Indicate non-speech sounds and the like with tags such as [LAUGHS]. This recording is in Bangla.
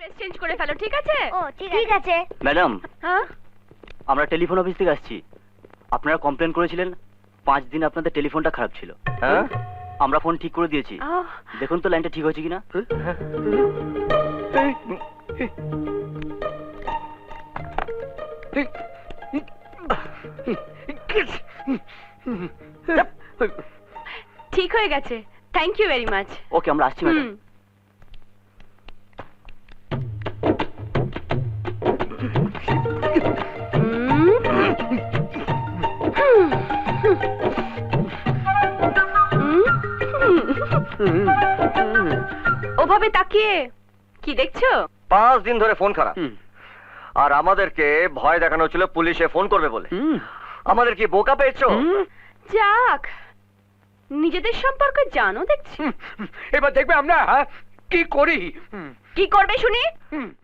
ড্রেস চেঞ্জ করে ফেলো ঠিক আছে? ও ঠিক আছে। ম্যাডাম হ্যাঁ? আমরা টেলিফোন অফিস থেকে আসছি। আপনারা কমপ্লেন করেছিলেন পাঁচ দিন আপনাদের টেলিফোনটা খারাপ ছিল। হ্যাঁ? আমরা ফোন ঠিক করে দিয়েছি। দেখুন তো লাইনটা ঠিক হয়েছে কিনা। ঠিক হয়ে গেছে। Thank you very much okay আমরা আসছি ম্যাডাম। [LAUGHS] ওভাবে তাকিয়ে কি দেখছ? পাঁচ দিন ধরে ফোন খারাপ। আর আমাদেরকে ভয় দেখানো ছিল পুলিশে ফোন করবে বলে। আমাদের কি বোকা পেয়েছ? হুম। যাক নিজেদের সম্পর্কে জানো দেখছি। এবার দেখবে আমরা হ্যাঁ, কি করি? হুম, কি করবে শুনি? হুম।